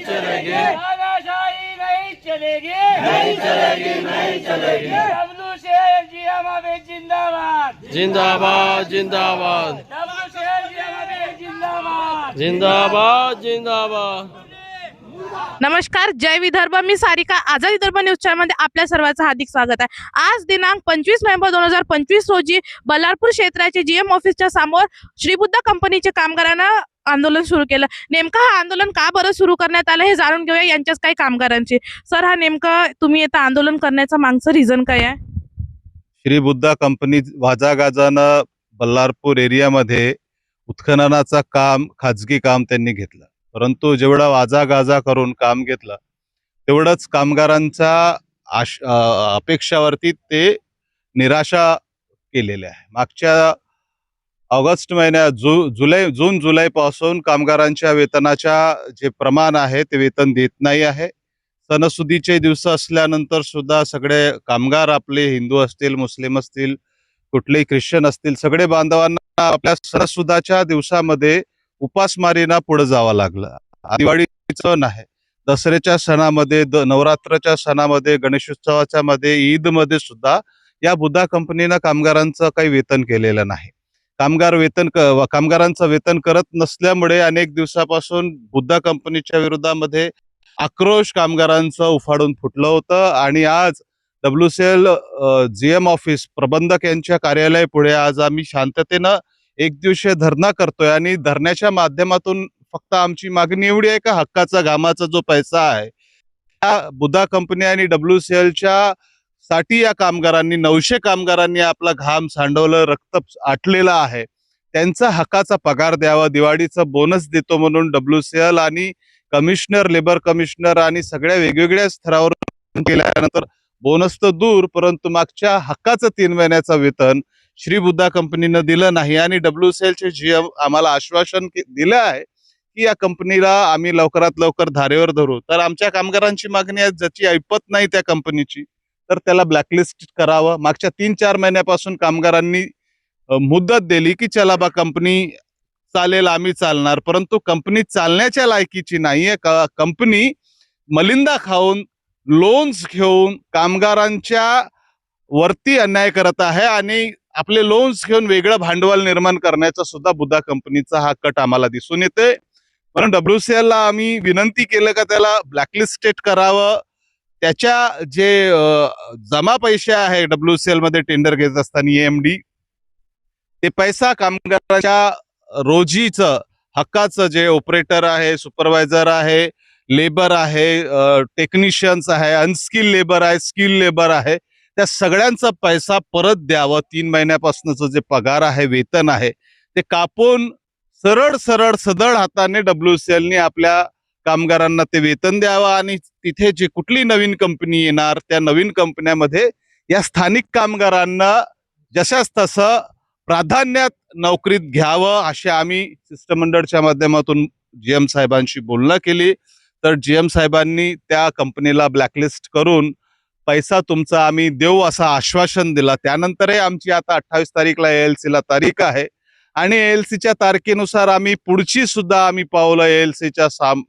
चलेगी। नहीं चलेगी दादाशाही नहीं चलेगी। नहीं चलेगी नहीं चलेगी। डब्ल्यू से जी हमारे जिंदाबाद। जिंदाबाद जिंदाबाद। डब्ल्यू से जी हमारे जिंदाबाद। जिंदाबाद जिंदाबाद। नमस्कार जय विदर्भ. मी सारिका. आझाद विदर्भ न्यूज चॅनलमध्ये आपल्या सर्वांचं हार्दिक स्वागत आहे. आज दिनांक पंचवीस नोव्हेंबर दोन हजार पंचवीस रोजी बल्लारपूर क्षेत्राचे जीएम ऑफिसच्या समोर श्रीबुद्ध कंपनीचे कामगारांना आंदोलन सुरू केलं. नेमकं हा आंदोलन का बरं सुरू करण्यात आलं हे जाणून घेऊया यांच्याच काही कामगारांची सर हा नेमकं तुम्ही आता आंदोलन करण्याचं मागचं रिझन काय आहे? श्री बुद्धा कंपनी वाजागाजानं बल्लारपूर एरियामध्ये उत्खननाचा काम खाजगी काम त्यांनी घेतलं. परंतु जेवढा वाजागाजा करून काम घेतलं तेवढंच कामगारांच्या आश अपेक्षावरती ते निराशा केलेल्या आहे. मागच्या ऑगस्ट महिन्यात जु जुलै जून जुलैपासून कामगारांच्या वेतनाच्या जे प्रमाण आहे ते वेतन देत नाही आहे. सणसुदीचे दिवस असल्यानंतर सुद्धा सगळे कामगार आपले हिंदू असतील मुस्लिम असतील कुठलेही ख्रिश्चन असतील सगळे बांधवांना आपल्या सणसुदाच्या दिवसामध्ये उपासमारीना पुढे जावं लागलं. हा दिवाळी सण आहे. दसऱ्याच्या सणामध्ये द नवरात्राच्या सणामध्ये गणेशोत्सवाच्या मध्ये ईदमध्ये सुद्धा या बुद्धा कंपनीनं कामगारांचं काही वेतन केलेलं नाही. कामगार वेतन कामगारांचं वेतन करत नसल्यामुळे अनेक दिवसापासून बुद्धा कंपनीच्या विरोधामध्ये आक्रोश कामगारांचं उफाडून फुटलं होतं. आणि आज W C L G M office प्रबंधक यांच्या कार्यालय पुढे आज आम्ही शांततेनं एक दिवशीय धरणा करतोय. आणि धरण्याच्या माध्यमातून फक्त आमची मागणी एवढी आहे का हक्काचा घामाचा जो पैसा आहे त्या बुद्धा कंपनी आणि डब्ल्यू सी एलच्या साठी या कामगारांनी नऊशे कामगारांनी आपला घाम सांडवलं रक्त आटलेलं आहे. त्यांचा हक्काचा पगार द्यावा दिवाळीचा बोनस देतो म्हणून डब्ल्यू सी एल आणि कमिशनर लेबर कमिशनर आणि सगळ्या वेगवेगळ्या स्तरावर केल्यानंतर बोनस तर दूर परंतु मागच्या हक्काचं तीन महिन्याचं वेतन श्री बुद्धा कंपनीनं दिलं नाही आणि डब्ल्यू सी एलचे जीएम आम्हाला आश्वासन दिलं आहे की या कंपनीला आम्ही लवकरात लवकर धारेवर धरू. तर आमच्या कामगारांची मागणी आहे ज्याची ऐपत नाही त्या कंपनीची तर त्याला ब्लॅकलिस्ट करावं. मागच्या तीन चार महिन्यापासून कामगारांनी मुदत दिली की चला बा कंपनी चालेल आम्ही चालणार. परंतु कंपनी चालण्याच्या लायकीची नाहीये का? कंपनी मलिंदा खाऊन लोन्स घेऊन कामगारांच्या वरती अन्याय करत आहे आणि आपले लोन्स घेऊन वेगळं भांडवल निर्माण करण्याचा सुद्धा बुद्धा कंपनीचा हा कट आम्हाला दिसून येते पण डब्ल्यू सी ला आम्ही विनंती केलं का त्याला ब्लॅकलिस्टेड करावं? त्याच्या जे जमा पैसे आहे डब्ल्यू सी मध्ये टेंडर घेत असताना एम ते पैसा कामगाराच्या रोजीचं हक्काचं जे ऑपरेटर आहे सुपरवायझर आहे लेबर आहे टेक्निशियन्स आहे अनस्किल लेबर आहे स्किल लेबर आहे त्या सगळ्यांचा पैसा परत द्यावं. तीन महिन्यापासूनचं जे पगार आहे वेतन आहे ते कापून सरळ सरळ सदळ हाताने डब्ल्यू सी आपल्या कामगारांना ते वेतन द्यावं आणि तिथे जी कुठली नवीन कंपनी येणार त्या नवीन कंपन्यामध्ये या स्थानिक कामगारांना जशाच तसं प्राधान्यात नोकरीत घ्यावं असे आम्ही शिष्टमंडळच्या माध्यमातून जी एम साहेबांशी बोलणं केली. तर जी एम साहेबांनी त्या कंपनीला ब्लॅकलिस्ट करून पैसा तुमचा आम्ही देऊ असं आश्वासन दिला. त्यानंतरही आमची आता अठ्ठावीस तारीखला एल ला तारीख आहे. आणि एल सीच्या तारखेनुसार आम्ही पुढची सुद्धा आम्ही पावलं एल सीच्या साम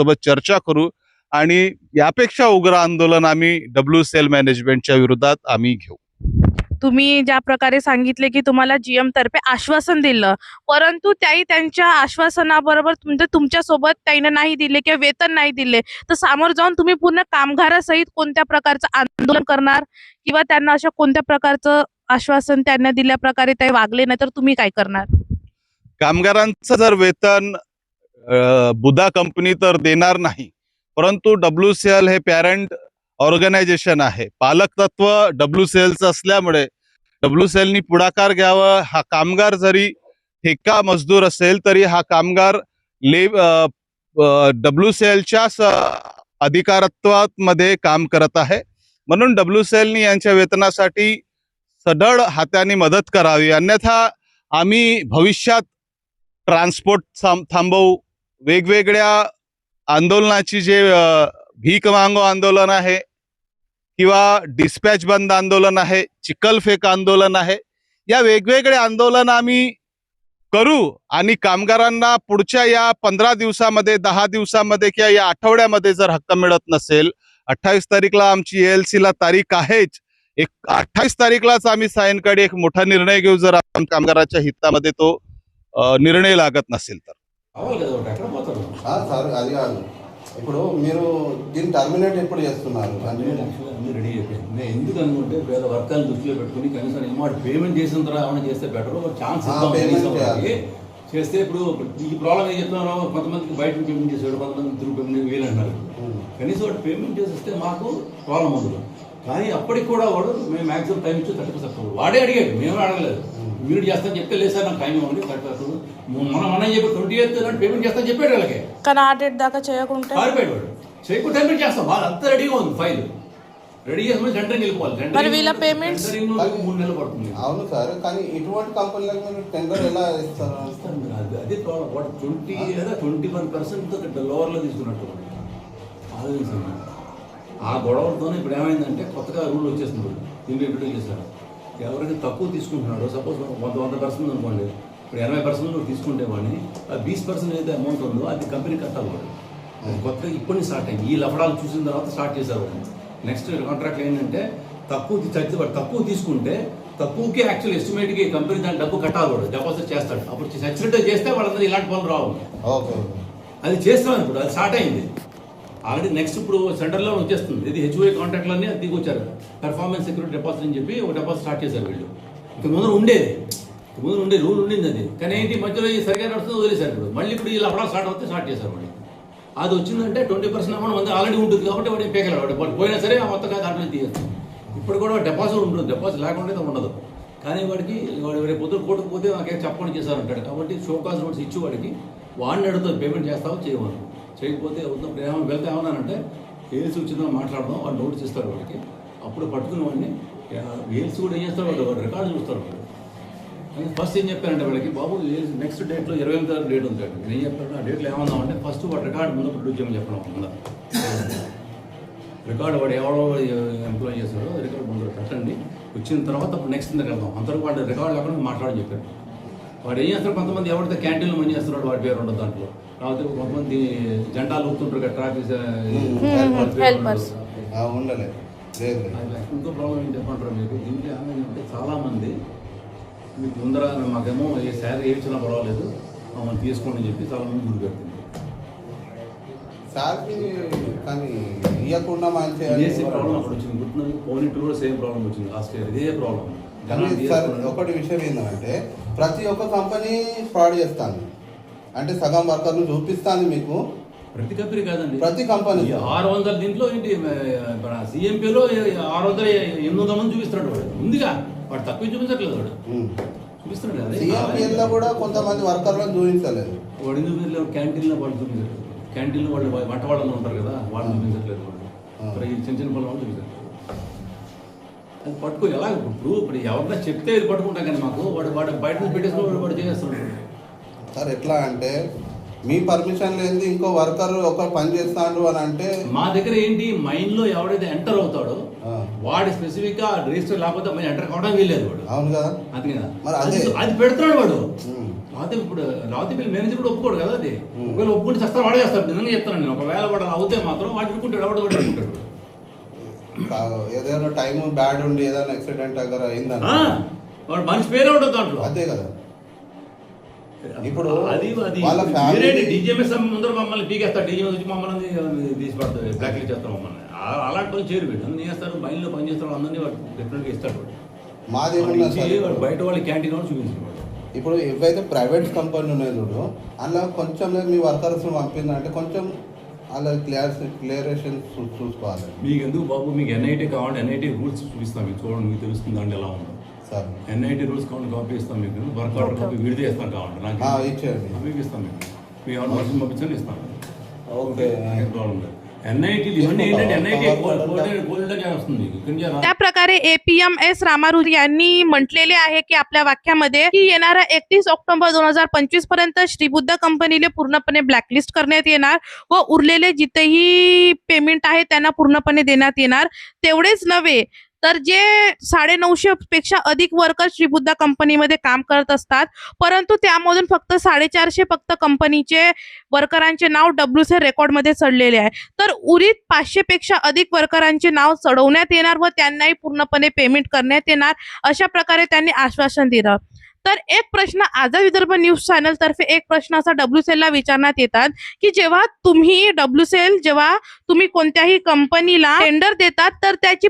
सोबत चर्चा करू आणि यापेक्षा उग्र आंदोलन आम्ही डब्ल्यू सी एल मॅनेजमेंटच्या विरोधात आम्ही घेऊ. तुम्ही ज्या प्रकारे सांगितले की तुम्हाला जीएम तर्फे आश्वासन दिलं परंतु त्याही त्यांच्या आश्वासनाबरोबर तुमच्या तुमच्यासोबत त्याने नाही दिले किंवा वेतन नाही दिले तर सामोर जाऊन तुम्ही पूर्ण कामगारासहित कोणत्या प्रकारचं आंदोलन करणार किंवा त्यांना अशा कोणत्या प्रकारचं आश्वासन त्यांना दिल्या प्रकारे ते वागले नाही तर तुम्ही काय करणार? कामगारांचं जर वेतन बुधा कंपनी तर देणार नाही. परंतु डब्ल्यू सी एल हे पॅरेंट ऑर्गनायझेशन आहे. पालक तत्व डब्ल्यू सी एलचं असल्यामुळे डब्ल्यू सी एलनी पुढाकार घ्यावं. हा कामगार जरी ठेका मजदूर असेल तरी हा कामगार ले डब्ल्यू सी एलच्या अधिकारत्वामध्ये काम करत आहे. म्हणून डब्ल्यू सी एलनी यांच्या वेतनासाठी सढळ हाताने मदत करावी. अन्यथा आम्ही भविष्यात ट्रान्सपोर्ट थांबवू वेगवेगळ्या आंदोलनाची जे भीक मांगो आंदोलन आहे किंवा डिस्पॅच बंद आंदोलन आहे चिखलफेक आंदोलन आहे या वेगवेगळे आंदोलन आम्ही करू आणि कामगारांना पुढच्या या पंधरा दिवसामध्ये दहा दिवसामध्ये किंवा या आठवड्यामध्ये जर हक्क मिळत नसेल अठ्ठावीस तारीखला आमची एल ला तारीख आहेच एक अठ्ठावीस तारीखलाच आम्ही सायंकाळी एक मोठा निर्णय घेऊ जर आम- कामगाराच्या हितामध्ये तो निर्णय लागत नसेल तर. సార్ అది కాదు. ఇప్పుడు మీరు దీన్ని టర్మినేట్ ఎప్పుడు చేస్తున్నారు? రెడీ అయిపోయింది నేను ఎందుకు అనుకుంటే పేద వర్గాలను దృష్టిలో పెట్టుకుని కనీసం అమౌంట్ పేమెంట్ చేసిన తర్వాత ఏమైనా చేస్తే బెటర్ ఒక ఛాన్స్. చేస్తే ఇప్పుడు ఈ ప్రాబ్లం ఏం చెప్తున్నారో కొంతమందికి బయట పేమెంట్ చేసాడు కొంతమంది తిరుగు పేమెంట్ వీలు అంటున్నారు కనీసం వాడు పేమెంట్ చేస్తే మాకు ప్రాబ్లం ఉండదు. కానీ అప్పటికి కూడా వాడు మేము మాక్సిమం టైం ఇచ్చి థర్టీ పర్సెంట్ వాడే అడిగాడు మేము అడగలేదు. మీరు చేస్తాను చెప్తే లేదు సార్ నాకు టైం ఇవ్వండి థర్టీ పర్సెంట్ మనం మనం చెప్పి ట్వంటీ ఎయిత్ పేమెంట్ చేస్తాను చెప్పాడు వాళ్ళకి. కానీ ఆ డేట్ దాకా చేయకుంటే? పారిపోయాడు వాడు. చేయకుండా టైం చేస్తాం. వాళ్ళు అంతా రెడీగా ఉంది ఫైల్ రెడీ చేసుకుని టెండరింగ్ వెళ్ళిపోవాలి. మరి టెండరింగ్ వీళ్ళ payments? టెండరింగ్ మూడు నెలలు పడుతుంది. అవును సార్ కానీ ఇటువంటి కంపెనీలకు మీరు టెండర్ ఎలా ఇస్తారు అది అదే ప్రాబ్లం వాడు ట్వంటీ లేదా ట్వంటీ వన్ పర్సెంట్ లోవర్లో తీసుకున్నట్టు. ఆలోచించండి ఆ గొడవలతోనే ఇప్పుడు ఏమైందంటే కొత్తగా రూల్ వచ్చేస్తుంది దీంట్లో ఇంట్రడ్యూస్ చేశారు ఎవరైతే తక్కువ తీసుకుంటున్నాడో సపోజ్ వంద వంద పర్సెంట్ అనుకోండి. ఇప్పుడు ఎనభై పర్సెంట్ నువ్వు తీసుకుంటే వాడిని ఆ బీస్ పర్సెంట్ ఏదైతే అమౌంట్ ఉందో అది కంపెనీ కట్టాలి వాడు. అది కొత్తగా ఇప్పటి స్టార్ట్ అయింది. ఈ లఫడాలు చూసిన తర్వాత స్టార్ట్ చేశారు నెక్స్ట్ కాంట్రాక్ట్ ఏంటంటే తక్కువ వాడు తక్కువ తీసుకుంటే తక్కువకి యాక్చువల్ ఎస్టిమేట్కి కంపెనీ దాని డబ్బు కట్టాలి వాడు. డిపాజిట్ చేస్తాడు. అప్పుడు చచ్చినట్టు చేస్తే వాళ్ళందరూ ఇలాంటి పనులు రావు. అది చేస్తాం ఇప్పుడు. అది స్టార్ట్ అయింది. ఆల్రెడీ నెక్స్ట్ ఇప్పుడు సెంటర్లో వచ్చేస్తుంది. ఇది హెచ్ఓఏ కాంట్రాక్ట్లన్నీ అది దిగొచ్చారు పెర్ఫార్మెన్స్ సెక్యూరిటీ డిపాజిట్ అని చెప్పి ఒక డిపాజిట్ స్టార్ట్ చేశారు వీళ్ళు. ఇక ముందు ఉండేది. ఇక ముందు ఉండే రూల్ ఉండింది అది. కానీ ఏంటి మధ్యలో ఈ సరిగా నడుస్తుంది వదిలేశారు ఇప్పుడు. మళ్ళీ ఇప్పుడు వీళ్ళు అప్పుడు స్టార్ట్ అవుతే స్టార్ట్ చేశారు మళ్ళీ. అది వచ్చిందంటే ట్వంటీ పర్సెంట్ అమౌంట్ మంది ఆల్రెడీ ఉంటుంది కాబట్టి వాడిని పేకలు వాడు పోయినా సరే ఆ మొత్తం దాంట్లో తీయచ్చు ఇప్పుడు కూడా డిపాజిట్ ఉంటుంది. డిపాజిట్ లేకుండా ఉండదు. కానీ వాడికి వాడు రేపు పొద్దున కోర్టుకు పోతే నాకేం చెప్పకుండా చేశారంటాడు. కాబట్టి షోకాస్ నోట్స్ ఇచ్చి వాడికి వాడిని అడుగుతుంది పేమెంట్ చేస్తావు? చేయమని. చేయకపోతే అవుతున్నప్పుడు ఏమో వెళ్తే ఏమన్నానంటే ఏల్స్ వచ్చిందో మాట్లాడదాం. వాడు నోటీస్ ఇస్తారు వాడికి. అప్పుడు పట్టుకుని వాడిని ఏల్స్ కూడా ఏం చేస్తారు వాడు? రికార్డు చూస్తారు వాడు. ఫస్ట్ ఏం చెప్పారంటే వాళ్ళకి బాబు నెక్స్ట్ డేట్లో ఇరవై ఎనిమిది తారీఖు డేట్ ఉంది నేను ఏం చెప్పాను ఆ డేట్లో ఏమన్నామంటే ఫస్ట్ వాడు రికార్డు ముందు ప్రొడ్యూస్ చేయమని చెప్పడం ముందు రికార్డు వాడు ఎవరో ఎంప్లాయ్ చేశాడో రికార్డు ముందు కట్టండి వచ్చిన తర్వాత నెక్స్ట్ దగ్గర వెళ్దాం అంతవరకు వాడు రికార్డు లేకుండా మాట్లాడని చెప్పాడు వాడు ఏం చేస్తారు కొంతమంది ఎవరైతే క్యాంటీన్లో మని చేస్తున్నాడు వాడి పేరు ఉండదు దాంట్లో లేకపోతే కొంతమంది జెండాలు ఊపుతుంటారు కదా ట్రాఫిక్. ఇంకో ప్రాబ్లం ఏంటి చెప్పంటారు మీకు దీంట్లో ఏమైందంటే చాలామంది మీకు ముందర మాకేమో ఏ శాలరీ ఏ ఇచ్చినా పర్వాలేదు మమ్మల్ని తీసుకోండి అని చెప్పి చాలా మంది గురి పెడుతుంది శాలరీ కానీ ఇవ్వకుండా మంచి ఇదే ప్రాబ్లం అప్పుడు వచ్చింది. గుర్తున్నది పోనీ కూడా సేమ్ ప్రాబ్లం వచ్చింది లాస్ట్ ఇయర్. ఇదే ప్రాబ్లం. సార్ ఒకటి విషయం ఏంటంటే ప్రతి ఒక్క కంపెనీ ఫ్రాడ్ చేస్తాను అంటే సగం వర్కర్లు చూపిస్తాను మీకు. ప్రతి కంపెనీ కాదండి. ప్రతి కంపెనీ. ఆరు వందల దీంట్లో ఏంటి సిఎంపీలో ఆరు వందల ఎనిమిది వందల మంది చూపిస్తున్నాడు ఉందిగా? వాడు తక్కువ చూపించట్లేదు వాడు. చూపిస్తున్నాడు సిఎంపిఎల్లో కూడా కొంతమంది వర్కర్లను చూపించలేదు. వాడు చూపించలేదు క్యాంటీన్లో వాళ్ళు చూపించట్లేదు. క్యాంటీన్లో వాళ్ళు వంట వాళ్ళు ఉంటారు కదా వాళ్ళు చూపించట్లేదు వాళ్ళు చిన్న చిన్న పనులు వాళ్ళు చూపించట్లేదు. అది పట్టుకో ఎలా ఇప్పుడు ఇప్పుడు ఎవరన్నా చెప్తే ఇది పట్టుకుంటాం కానీ మాకు వాడు వాడు బయట పెట్టేసుకుని వాడు వాడు చేస్తున్నాడు సార్ ఎట్లా అంటే మీ పర్మిషన్ లేనిది ఇంకో వర్కర్ ఒక పని చేస్తాడు అని అంటే? మా దగ్గర ఏంటి? మైండ్లో ఎవడైతే ఎంటర్ అవుతాడో వాడి స్పెసిఫిక్గా రిజిస్టర్ లేకపోతే మరి ఎంటర్ కావడం వీల్లేదు వాడు. అవును కదా? అంతే కదా. మరి అదే. అది- పెడుతున్నాడు వాడు. లేకపోతే ఇప్పుడు లేకపోతే వీళ్ళు మేనేజర్ కూడా ఒప్పుకోడు కదా అది. ఒకవేళ ఒప్పుకుంటే చేస్తారు వాడే చేస్తాడు. నిజంగా చెప్తాను నేను. ఒకవేళ వాడు అవుతే మాత్రం వాడు పెట్టుకుంటాడు వాడు పెట్టుకుంటాడు కా- ఏదైనా టైం బ్యాడ్ ఉండి ఏదైనా యాక్సిడెంట్ దగ్గర అయిందని వాడు మనిషి పేరే ఉండదు దాంట్లో. అదే కదా. ఇప్పుడు అది అది ముందర మమ్మల్ని పీకేస్తాడు డీజేఎంఎస్ వచ్చి మమ్మల్ని తీసి పడతాడు బ్లాక్ లిస్ట్ చేస్తాం మమ్మల్ని. అలాంటి వాళ్ళు చేరు వీడు అన్ని చేస్తారు? మైండ్లో పని చేస్తారు. అందరినీ వాడు డెఫినెట్గా ఇస్తాడు. మాది బయట వాళ్ళ క్యాంటీన్ వాళ్ళు చూపించాడు వాడు. ఇప్పుడు ఏవైతే ప్రైవేట్ కంపెనీ ఉన్నాయి చూడు అందులో కొంచెం మీ వర్కర్స్ పంపిందంటే కొంచెం అలా క్లియర్ క్లియరేషన్ చూసుకోవాలి. మీకు ఎందుకు బాబు? మీకు ఎన్ఐటీ కావాలంటే ఎన్ఐటీ రూల్స్ చూపిస్తాం. మీకు చూడండి మీకు తెలుస్తుంది దాంట్లో ఎలా ఉందో. ఎన్ఐటీ రూల్స్ కావాలంటే కాపీ ఇస్తాం మీకు వర్క్ ఆర్డర్ కాపీ విడితే ఇస్తాం కావాలంటే నాకు ఆ, ఇచ్చేయండి. ఆ, మీకు ఇస్తాం మీకు మీ ఎవరు వర్షం పంపించండి ఇస్తాం ఓకే ప్రాబ్లం లేదు ఎన్ఐటీ ఇవన్నీ ఏంటంటే ఎన్ఐటీ గోల్డ్ అని వస్తుంది మీకు ఇక్కడ నుంచి రా- त्या प्रकारे एपीएम एस रामारुजी यांनी म्हटलेले आहे की आपल्या वाक्यामध्ये की येणाऱ्या एकतीस ऑक्टोबर दोन हजार पंचवीस पर्यंत श्रीबुद्ध कंपनीले पूर्णपणे ब्लॅकलिस्ट करण्यात येणार व उरलेले जिथेही पेमेंट आहे त्यांना पूर्णपणे देण्यात येणार तेवढेच नव्हे तर जे साडे नऊशे पेक्षा अधिक वर्कर श्रीबुद्धा कंपनीमध्ये काम करत असतात. परंतु त्यामधून फक्त साडेचारशे फक्त कंपनीचे वर्करांचे नाव डब्ल्यू सी रेकॉर्डमध्ये चढलेले आहे. तर उरीत पाचशे पेक्षा अधिक वर्करांचे नाव चढवण्यात येणार व त्यांनाही पूर्णपणे पेमेंट करण्यात येणार अशा प्रकारे त्यांनी आश्वासन दिलं. तर एक प्रश्न आझाद विदर्भ न्यूज चॅनल तर्फे एक प्रश्न असा डब्ल्यू ला विचारण्यात येतात की जेव्हा तुम्ही डब्ल्यू सेल जेव्हा तुम्ही कोणत्याही कंपनीला टेंडर देतात तर त्याची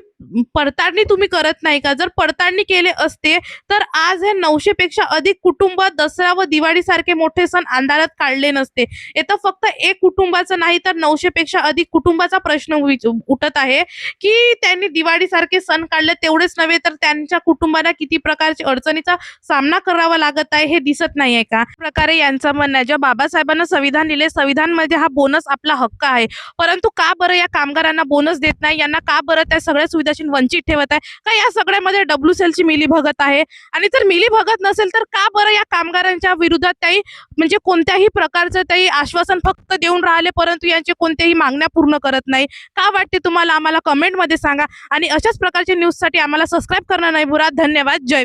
पडताळणी तुम्ही करत नाही का? जर पडताळणी केले असते तर आज हे नऊशे पेक्षा अधिक कुटुंब दसरा व दिवाळी सारखे मोठे सण अंधारात काढले नसते. येतं फक्त एक कुटुंबाचं नाही तर नऊशे पेक्षा अधिक कुटुंबाचा प्रश्न उठत आहे की त्यांनी दिवाळी सारखे सण काढले तेवढेच नव्हे तर त्यांच्या कुटुंबाला किती प्रकारची अडचणीचा सामना करावा लागत आहे हे दिसत नाही आहे का? प्रकारे यांचं म्हणणं आहे. जेव्हा बाबासाहेबांना संविधान लिहिले संविधानमध्ये हा बोनस आपला हक्क आहे. परंतु का बरं या कामगारांना बोनस देत नाही? यांना का बरं त्या सगळ्या सुविधा सुविधाशी वंचित ठेवत आहे. का या सगळ्यामध्ये डब्ल्यू सेलची मिली भगत आहे? आणि जर मिली भगत नसेल तर का बरं या कामगारांच्या विरोधात काही म्हणजे कोणत्याही प्रकारचं काही आश्वासन फक्त देऊन राहिले परंतु यांचे कोणत्याही मागण्या पूर्ण करत नाही? का वाटते तुम्हाला? आम्हाला कमेंटमध्ये सांगा. आणि अशाच प्रकारच्या न्यूजसाठी आम्हाला सबस्क्राईब करणं नाही बुरा धन्यवाद. जय